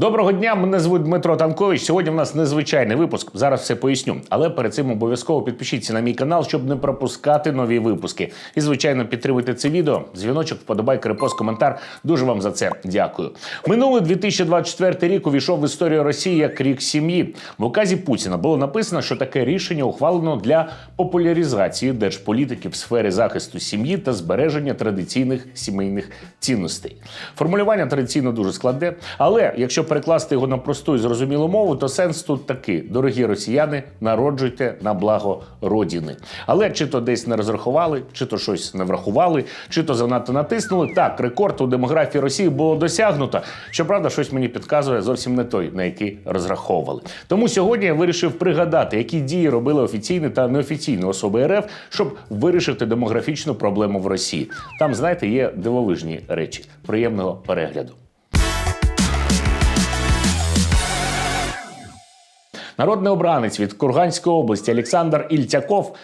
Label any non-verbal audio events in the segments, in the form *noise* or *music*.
Доброго дня, мене звуть Дмитро Танкович. Сьогодні в нас незвичайний випуск. Зараз все поясню. Але перед цим обов'язково підпишіться на мій канал, щоб не пропускати нові випуски. І, звичайно, підтримуйте це відео. Дзвіночок, вподобайка, репост, коментар. Дуже вам за це дякую. Минулий 2024 рік увійшов в історію Росії як рік сім'ї. В указі Путіна було написано, що таке рішення ухвалено для популяризації держполітики в сфері захисту сім'ї та збереження традиційних сімейних цінностей. Формулювання традиційно дуже складне, але якщо перекласти його на просту і зрозумілу мову, то сенс тут такий: дорогі росіяни, народжуйте на благо родини. Але чи то десь не розрахували, чи то щось не врахували, чи то занадто натиснули. Так, рекорд у демографії Росії було досягнуто. Щоправда, щось мені підказує зовсім не той, на який розраховували. Тому сьогодні я вирішив пригадати, які дії робили офіційні та неофіційні особи РФ, щоб вирішити демографічну проблему в Росії. Там, знаєте, є дивовижні речі. Приємного перегляду. Народний обранець від Курганської області Олександр Ільтяков.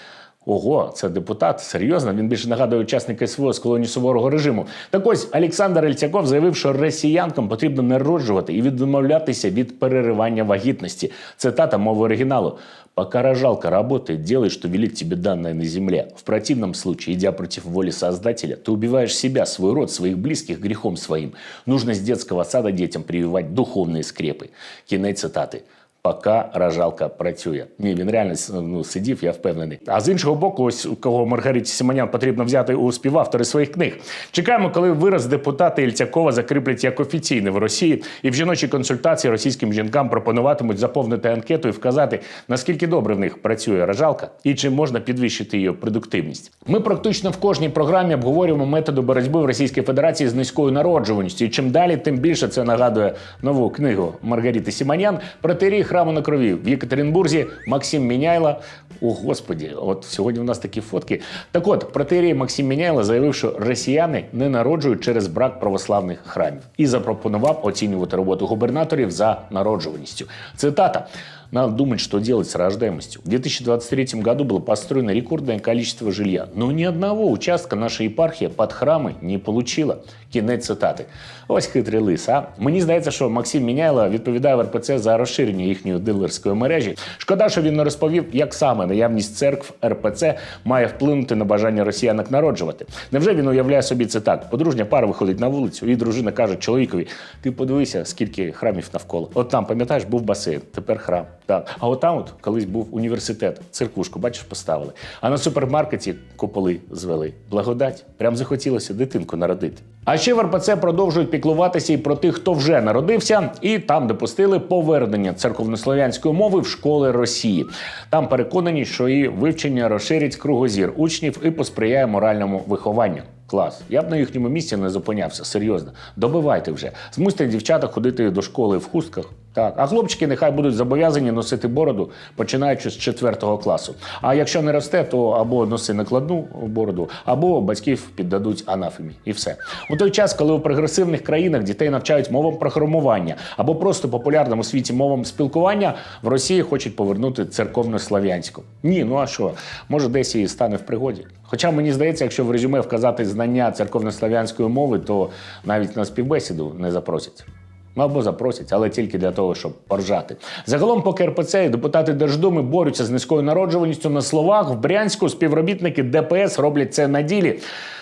Ого, це депутат. Серйозно, він більше нагадує учасника СВО з колонії суворого режиму. Так ось Олександр Ільтяков заявив, що росіянкам потрібно народжувати і відмовлятися від переривання вагітності. Цитата мови оригіналу. Пока рожалка работает, делай, что велит тебе данное на земле. В противном случае, идя против воли Создателя, ты убиваешь себя, свой род, своих близких грехом своим. Нужно с детского сада детям прививать духовные скрепы. Кінець цитати. Поки рожалка працює. Ні, він реально ну, сидів, я впевнений. А з іншого боку, ось кого Маргариті Симонян потрібно взяти у співавтори своїх книг. Чекаємо, коли вираз депутата Ільтякова закріплять як офіційний в Росії, і в жіночій консультації російським жінкам пропонуватимуть заповнити анкету і вказати, наскільки добре в них працює рожалка і чи можна підвищити її продуктивність. Ми практично в кожній програмі обговорюємо методи боротьби в Російській Федерації з низькою народжуваністю. І чим далі, тим більше це нагадує нову книгу Маргарити Сіманян «Протирій храму на крові в Єкатеринбурзі Максим Міняйла. О, господі, от сьогодні у нас такі фотки. Так от, протерій Максим Міняйла заявив, що росіяни не народжують через брак православних храмів і запропонував оцінювати роботу губернаторів за народжуваністю. Цитата. Надо думать, что делать с рождаемостью. В 2023 году было построено рекордное количество жилья, но ни одного участка наша епархія під храми не получила. Кінець цитати. Ось хитрий лис. А мені здається, що Максим Міняйло відповідає в РПЦ за розширення їхньої дилерської мережі. Шкода, що він не розповів, як саме наявність церкв РПЦ має вплинути на бажання росіянок народжувати. Невже він уявляє собі це так? Подружня пара виходить на вулицю, і дружина каже чоловікові: ти подивися, скільки храмів навколо. От там, пам'ятаєш, був басейн, тепер храм. Так. А от там от колись був університет, церквушку, бачиш, поставили. А на супермаркеті куполи звели. Благодать. Прям захотілося дитинку народити. А ще в РПЦ продовжують піклуватися і про тих, хто вже народився, і там допустили повернення церковнослов'янської мови в школи Росії. Там переконані, що її вивчення розширить кругозір учнів і посприяє моральному вихованню. Клас. Я б на їхньому місці не зупинявся. Серйозно. Добивайте вже. Змусьте дівчата ходити до школи в хустках. Так, а хлопчики нехай будуть зобов'язані носити бороду, починаючи з 4 класу. А якщо не росте, то або носи накладну бороду, або батьків піддадуть анафемі. І все. У той час, коли у прогресивних країнах дітей навчають мовам програмування або просто популярному світі мовам спілкування, в Росії хочуть повернути церковно-слав'янську. Ні, ну а що? Може, десь і стане в пригоді. Хоча мені здається, якщо в резюме вказати знання церковно-слав'янської мови, то навіть на співбесіду не запросять. Ну, Або запросять, але тільки для того, щоб поржати. Загалом, поки РПЦ і депутати Держдуми борються з низькою народжуваністю на словах, в Брянську співробітники ДПС роблять це на ділі.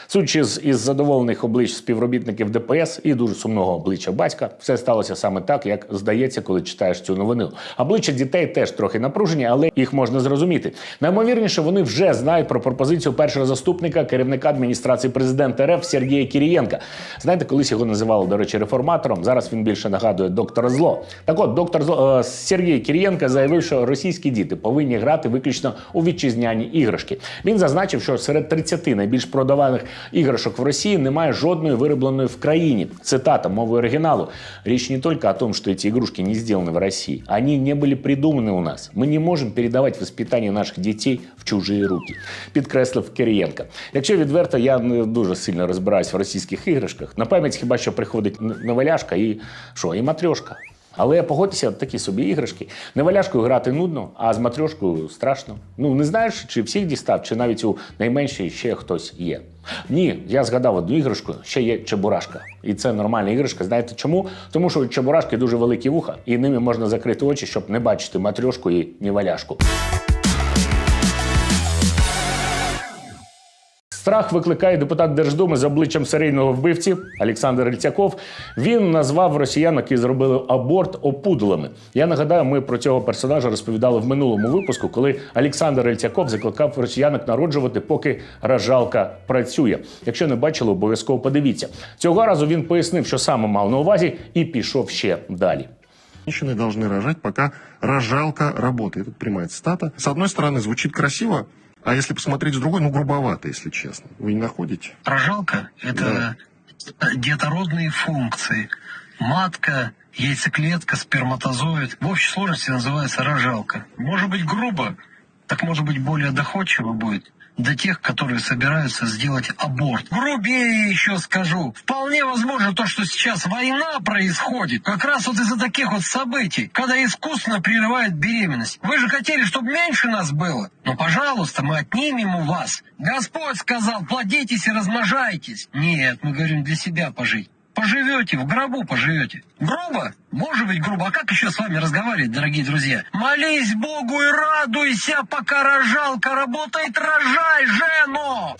Судячи з із задоволених облич співробітників ДПС і дуже сумного обличчя батька, все сталося саме так, як здається, коли читаєш цю новину. Обличчя дітей теж трохи напружені, але їх можна зрозуміти. Наймовірніше, вони вже знають про пропозицію першого заступника керівника адміністрації президента РФ Сергія Кірієнка. Знаєте, колись його називали, до речі, реформатором. Зараз він більше нагадує доктора зло. Так от, доктор зло е, Сергій Кірієнка заявив, що російські діти повинні грати виключно у вітчизняні іграшки. Він зазначив, що серед 30 найбільш продаваних іграшок в Росії немає жодної виробленої в країні. Цитата мовы оригиналу. Речь не только о том, что эти игрушки не сделаны в России. Они не были придуманы у нас. Мы не можем передавать воспитание наших дітей в чужі руки. Підкреслив Кирієнка. Якщо відверто, я не дуже сильно розбираюсь в російських іграшках. На пам'ять хіба що приходить Новоляшка і що, і матрьошка. Але погодьтеся, такі собі іграшки. Не валяшкою грати нудно, а з матрешкою страшно. Ну не знаєш, чи всіх дістав, чи навіть у найменшій ще хтось є. Ні, я згадав одну іграшку, ще є чебурашка. І це нормальна іграшка. Знаєте чому? Тому що у чебурашки дуже великі вуха, і ними можна закрити очі, щоб не бачити матрешку і ні Страх викликає депутат Держдуми з обличчям серійного вбивці Олександр Ільцяков. Він назвав росіян, які зробили аборт опудолами. Я нагадаю, ми про цього персонажа розповідали в минулому випуску, коли Олександр Ільцяков закликав росіянок народжувати, поки ражалка працює. Якщо не бачили, обов'язково подивіться. Цього разу він пояснив, що саме мав на увазі, і пішов ще далі. Женщины должны рожать, пока рожалка работает. Это прямая цитата. С одной стороны, звучит красиво, а если посмотреть с другой, ну, грубовато, если честно. Вы не находите? Рожалка – это детородные функции. Матка, яйцеклетка, сперматозоид. В общей сложности называется рожалка. Может быть грубо, так может быть более доходчиво будет для тех, которые собираются сделать аборт. Грубее еще скажу. Вполне возможно то, что сейчас война происходит, как раз вот из-за таких вот событий, когда искусственно прерывает беременность. Вы же хотели, чтобы меньше нас было? Ну, пожалуйста, мы отнимем у вас. Господь сказал, плодитесь и размножайтесь. Нет, мы говорим для себя пожить. Поживете, в гробу поживете. Грубо? Может быть грубо. А как еще с вами разговаривать, дорогие друзья? Молись Богу и радуйся, пока рожалка работает, рожай, жену!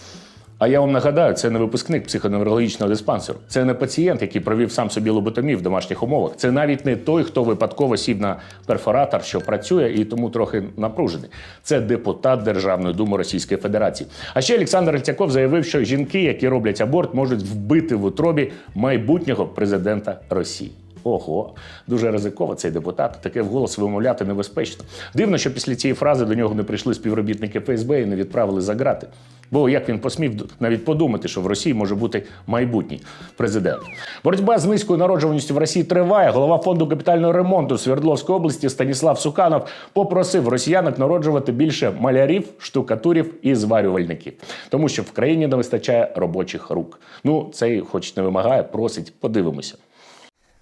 А я вам нагадаю, це не випускник психоневрологічного диспансеру. Це не пацієнт, який провів сам собі лоботомію в домашніх умовах. Це навіть не той, хто випадково сів на перфоратор, що працює і тому трохи напружений. Це депутат Державної думи Російської Федерації. А ще Олександр Ільцяков заявив, що жінки, які роблять аборт, можуть вбити в утробі майбутнього президента Росії. Ого, дуже ризиково цей депутат. Таке вголос вимовляти небезпечно. Дивно, що після цієї фрази до нього не прийшли співробітники ФСБ і не відправили за грати. Бо як він посмів навіть подумати, що в Росії може бути майбутній президент. Боротьба з низькою народжуваністю в Росії триває. Голова фонду капітального ремонту Свердловської області Станіслав Суканов попросив росіянок народжувати більше малярів, штукатурів і зварювальників, тому що в країні не вистачає робочих рук. Ну цей, хоч не вимагає, просить. Подивимося.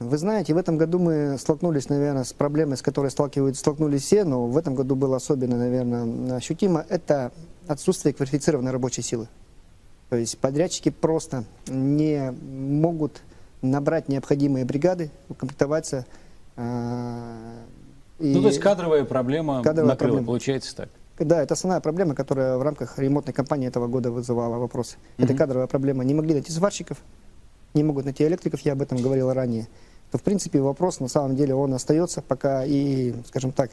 Вы знаете, в этом году мы столкнулись, наверное, с проблемой, с которой сталкиваются, столкнулись все, но в этом году было особенно, наверное, ощутимо. Это отсутствие квалифицированной рабочей силы. То есть подрядчики просто не могут набрать необходимые бригады, укомплектоваться. и- Ну, то есть кадровая проблема Кадровая накрыла, проблема. получается так. Да, это основная проблема, которая в рамках ремонтной кампании этого года вызывала вопросы. Это кадровая проблема. Не могли найти сварщиков, не могут найти электриков, я об этом говорил ранее. То, в принципе, вопрос, на самом деле, он остается пока и, скажем так,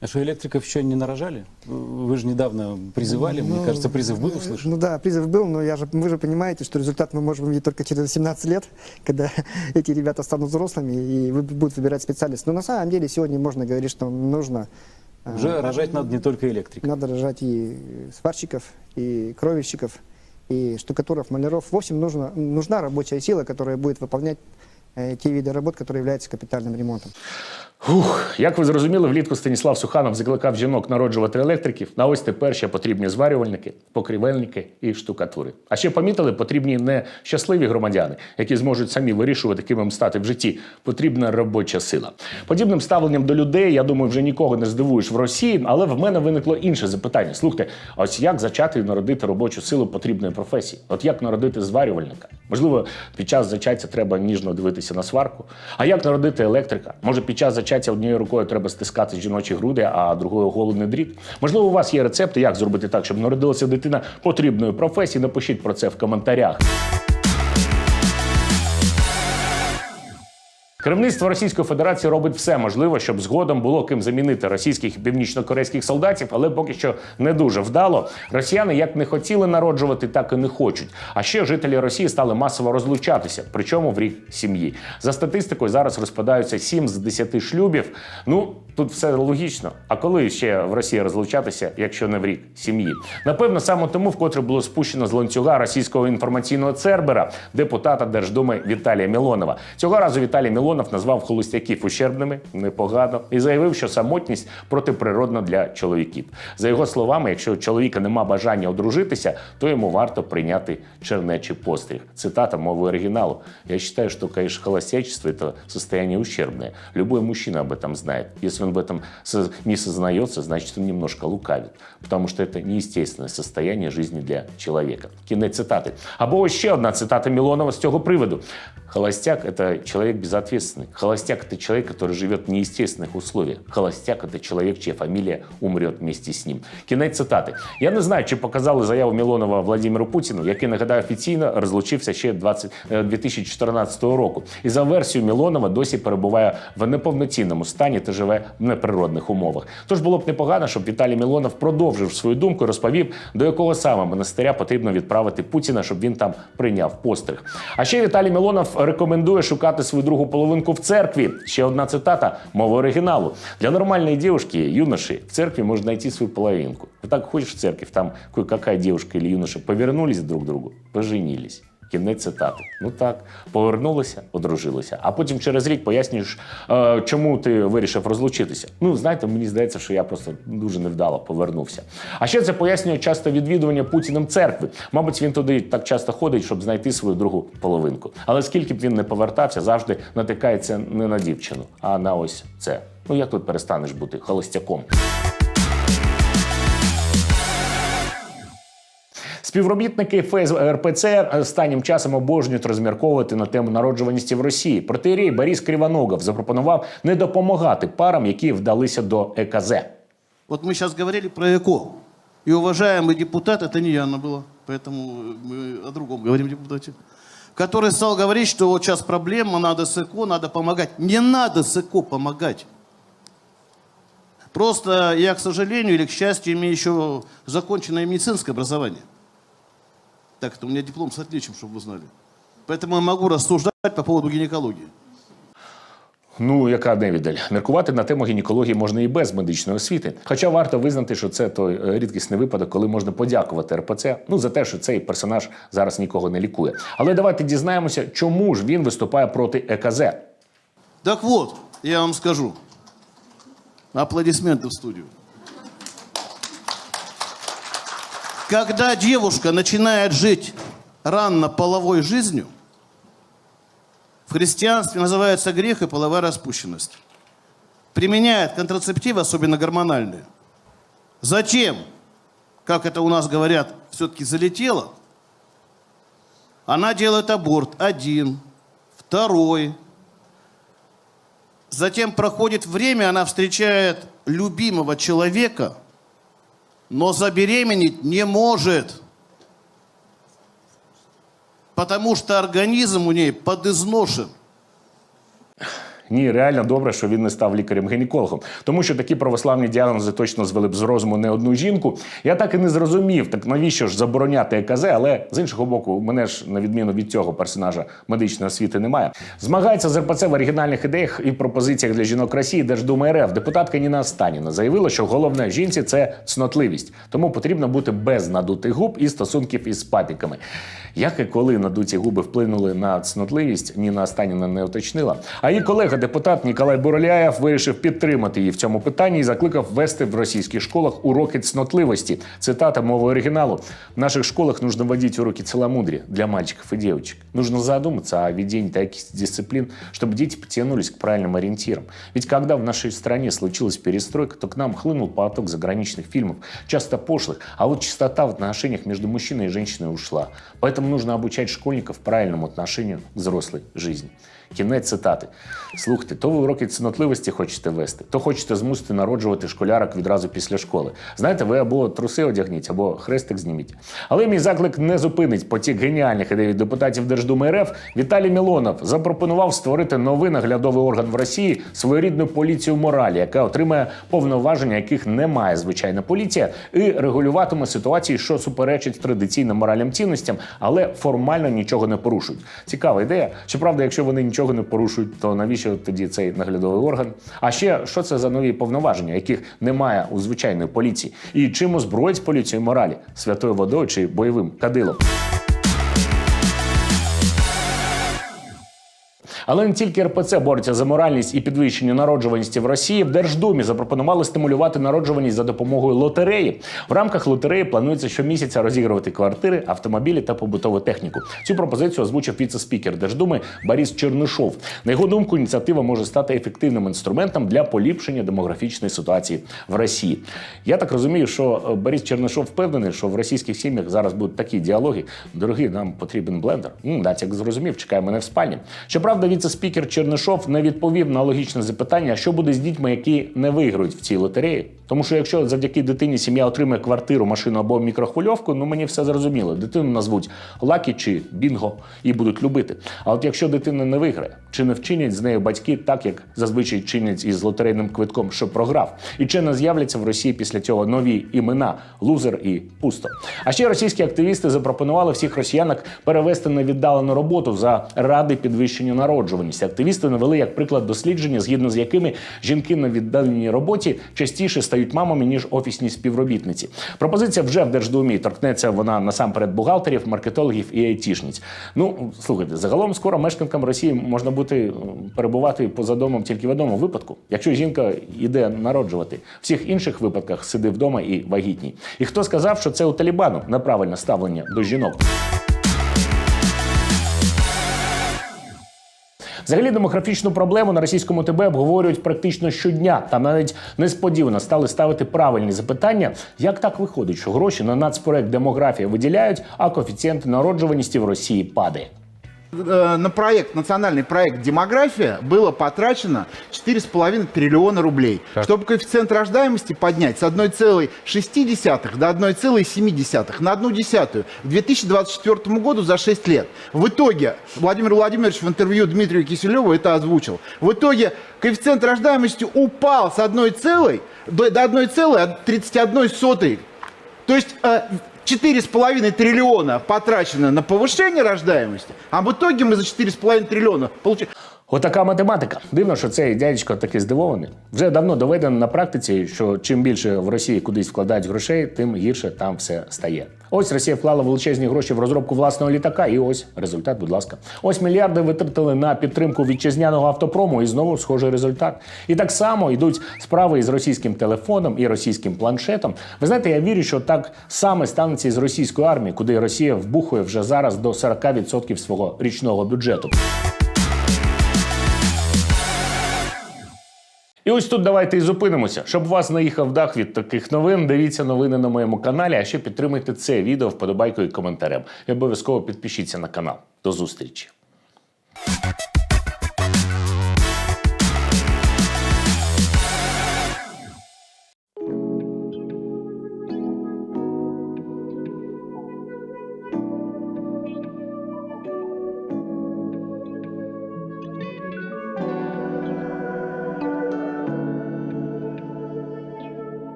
А что, электриков еще не нарожали? Вы же недавно призывали, мне Ну, кажется, призыв был услышан. Ну да, призыв был, но я же, вы же понимаете, что результат мы можем увидеть только через 17 лет, *laughs* когда *laughs* эти ребята станут взрослыми и будут выбирать специалист. Но на самом деле сегодня можно говорить, что нужно... а, Уже рожать надо не только электрика. Надо рожать и сварщиков, и кровельщиков, и штукатуров, маляров. В общем, нужна, нужна рабочая сила, которая будет выполнять э, те виды работ, которые являются капитальным ремонтом. Фух, як ви зрозуміли, влітку Станіслав Суханов закликав жінок народжувати електриків. На ось тепер ще потрібні зварювальники, покрівельники і штукатури. А ще помітили, потрібні не щасливі громадяни, які зможуть самі вирішувати, ким їм стати в житті. Потрібна робоча сила. Подібним ставленням до людей, я думаю, вже нікого не здивуєш в Росії, але в мене виникло інше запитання. Слухайте, ось як зачати і народити робочу силу потрібної професії? От як народити зварювальника? Можливо, під час зачаття треба ніжно дивитися на сварку. А як народити електрика? Може, під час зачаття однією рукою треба стискати жіночі груди, а другою голодний дріт? Можливо, у вас є рецепти, як зробити так, щоб народилася дитина потрібної професії? Напишіть про це в коментарях. Керівництво Російської Федерації робить все можливе, щоб згодом було ким замінити російських і північно-корейських солдатів, але поки що не дуже вдало. Росіяни як не хотіли народжувати, так і не хочуть. А ще жителі Росії стали масово розлучатися, причому в рік сім'ї. За статистикою зараз розпадаються 7 з 10 шлюбів. Ну тут все логічно. А коли ще в Росії розлучатися, якщо не в рік сім'ї? Напевно, саме тому вкотре було спущено з ланцюга російського інформаційного цербера депутата Держдуми Віталія Мілонова. Цього разу Віталій Мілонов Мілонов назвав холостяків ущербними, непогано, і заявив, що самотність протиприродна для чоловіків. За його словами, якщо у чоловіка нема бажання одружитися, то йому варто прийняти чернечий постріг. Цитата мови оригиналу. Я считаю, что, конечно, холостячество – это состояние ущербное. Любой мужчина об этом знает. Если он об этом со- не сознается, значит, он немножко лукавит. Потому что это неестественное состояние жизни для человека. Кінець цитати. Або ось ще одна цитата Милонова з цього приводу. Холостяк – это человек безответственный. Холостяк – это человек, который живет в неестественных условиях. Холостяк – это человек, чья фамилия умрет вместе с ним. Кінець цитати. Я не знаю, чи показали заяву Мілонова Владимиру Путіну, який, нагадаю, офіційно розлучився ще 20, е, 2014 року. І за версією Мілонова досі перебуває в неповноцінному стані та живе в неприродних умовах. Тож було б непогано, щоб Віталій Мілонов продовжив свою думку і розповів, до якого саме монастиря потрібно відправити Путіна, щоб він там прийняв постриг. А ще Віталій Мілонов рекомендує шукати свою другу половинку в церкві. Ще одна цитата мови оригіналу. Для нормальной девушки, юноши, в церкви можно найти свою половинку. Вот так ходишь в церковь, там кое-какая девушка или юноша повернулись друг к другу, поженились. Кінець цитати. Ну так, повернулися, одружилися. А потім через рік пояснюєш, е, чому ти вирішив розлучитися. Ну, знаєте, мені здається, що я просто дуже невдало повернувся. А ще це пояснює часто відвідування Путіним церкви. Мабуть, він туди так часто ходить, щоб знайти свою другу половинку. Але скільки б він не повертався, завжди натикається не на дівчину, а на ось це. Ну як тут перестанеш бути холостяком? Співробітники ФС РПЦ останнім часом обожнюють розмірковувати на тему народжуваності в Росії. Протиерей Борис Кривоногов запропонував не допомагати парам, які вдалися до ЕКЗ. Вот мы сейчас говорили про ЭКО. И уважаемый депутат, это не Яна было, поэтому мы о другом говорим депутате, который стал говорить, что вот сейчас проблема, надо с ЭКО, надо помогать. Не надо с ЭКО помогать. Просто я, к сожалению или к счастью, имею еще законченное медицинское образование. Так, это у меня диплом с отличием, чтобы вы знали. Поэтому я могу рассуждать по поводу гинекологии. Ну, яка невідаль. Міркувати на тему гінекології можна і без медичної освіти. Хоча варто визнати, що це той е, рідкісний випадок, коли можна подякувати РПЦ ну за те, що цей персонаж зараз нікого не лікує. Але давайте дізнаємося, чому ж він виступає проти ЕКЗ. Так вот, я вам скажу. Аплодисменты в студию. Когда девушка начинает жить рано половой жизнью, в христианстве называется грех и половая распущенность. Применяет контрацептивы, особенно гормональные. Затем, как это у нас говорят, все-таки залетело, она делает аборт один, второй, Затем проходит время, она встречает любимого человека, но забеременеть не может. Потому что организм у ней подизношен. Ні, реально добре, що він не став лікарем-гінекологом, тому що такі православні діагнози точно звели б з розуму не одну жінку. Я так і не зрозумів, так навіщо ж забороняти ЕКЗ, але з іншого боку, мене ж на відміну від цього персонажа медичної освіти немає. Змагається з РПЦ в оригінальних ідеях і пропозиціях для жінок Росії Держдума РФ. Депутатка Ніна Станіна заявила, що головне жінці це цнотливість, тому потрібно бути без надутих губ і стосунків із папіками. Як і коли надуті губи вплинули на цнотливість, Ніна Станіна не уточнила. А її колега, депутат Ніколай Буроляєв, вирішив підтримати її в цьому питанні і закликав ввести в російських школах уроки цнотливості. Цитата мови оригиналу. В наших школах нужно вводить уроки целомудрия для мальчиков и девочек. Нужно задуматься о введении таких дисциплин, чтобы дети потянулись к правильным ориентирам. Ведь когда в нашей стране случилась перестройка, то к нам хлынул поток заграничных фильмов, часто пошлых, а вот чистота в отношениях между мужчиной и женщиной ушла. Поэтому нужно обучать школьников правильному отношению к взрослой жизни. Кінець цитати. Слухайте, то ви уроки цнотливості хочете вести, то хочете змусити народжувати школярок відразу після школи. Знаєте, ви або труси одягніть, або хрестик зніміть. Але мій заклик не зупинить потік геніальних ідей від депутатів Держдуми РФ. Віталій Мілонов запропонував створити новий наглядовий орган в Росії своєрідну поліцію моралі, яка отримає повноваження, яких не має звичайна поліція, і регулюватиме ситуації, що суперечать традиційним моральним цінностям, але формально нічого не порушують. Цікава ідея. Щоправда, якщо вони нічого не порушують, то навіщо тоді цей наглядовий орган? А ще що це за нові повноваження, яких немає у звичайної поліції? І чим озброїть поліцію моралі святою водою чи бойовим кадилом? Але не тільки РПЦ бореться за моральність і підвищення народжуваності в Росії. В Держдумі запропонували стимулювати народжуваність за допомогою лотереї. В рамках лотереї планується щомісяця розігрувати квартири, автомобілі та побутову техніку. Цю пропозицію озвучив віце-спікер Держдуми Борис Чернишов. На його думку, ініціатива може стати ефективним інструментом для поліпшення демографічної ситуації в Росії. Я так розумію, що е, Борис Чернишов впевнений, що в російських сім'ях зараз будуть такі діалоги. Дорогі, нам потрібен блендер. М, Нацяк зрозумів, чекає мене в спальні. Щоправда, віце-спікер Чернишов не відповів на логічне запитання, що буде з дітьми, які не виграють в цій лотереї. Тому що якщо завдяки дитині сім'я отримає квартиру, машину або мікрохвильовку, ну мені все зрозуміло. Дитину назвуть Лакі чи Бінго і будуть любити. А от якщо дитина не виграє, чи не вчинять з нею батьки так, як зазвичай чинять із лотерейним квитком, що програв, і чи не з'являться в Росії після цього нові імена лузер і пусто. А ще російські активісти запропонували всіх росіянок перевести на віддалену роботу за ради підвищення народжуваності. Активісти навели як приклад дослідження, згідно з якими жінки на віддаленій роботі частіше стають мамами ніж офісні співробітниці. Пропозиція вже в Держдумі торкнеться вона насамперед бухгалтерів, маркетологів і айтішниць. Ну слухайте, загалом скоро мешканкам Росії можна бути е, перебувати поза домом тільки в одному випадку, якщо жінка йде народжувати. Всіх інших випадках сиди вдома і вагітній. І хто сказав, що це у Талібану неправильне ставлення до жінок? Взагалі демографічну проблему на російському ТБ обговорюють практично щодня. Там навіть несподівано стали ставити правильні запитання, як так виходить, що гроші на нацпроект демографія виділяють, а коефіцієнт народжуваності в Росії падає. Э, на проект, национальный проект «Демография» было потрачено 4,5 триллиона рублей. Чтобы коэффициент рождаемости поднять с 1,6 до 1,7 на одну десятую к 2024 году за 6 лет. В итоге, Владимир Владимирович в интервью Дмитрию Киселеву это озвучил, в итоге коэффициент рождаемости упал с 1, до, до 1,31 то есть э, 4,5 триллиона потрачено на повышение рождаемости, а в итоге мы за 4,5 триллиона получили... Отака математика. Дивно, що цей дядечко такий здивований. Вже давно доведено на практиці, що чим більше в Росії кудись вкладають грошей, тим гірше там все стає. Ось Росія вклала величезні гроші в розробку власного літака, і ось результат, будь ласка. Ось мільярди витратили на підтримку вітчизняного автопрому, і знову схожий результат. І так само йдуть справи із російським телефоном і російським планшетом. Ви знаєте, я вірю, що так саме станеться і з російською армією, куди Росія вбухує вже зараз до 40% свого річного бюджету. І ось тут давайте і зупинимося. Щоб вас наїхав дах від таких новин, дивіться новини на моєму каналі, а ще підтримуйте це відео вподобайкою і коментарем. І обов'язково підпишіться на канал. До зустрічі!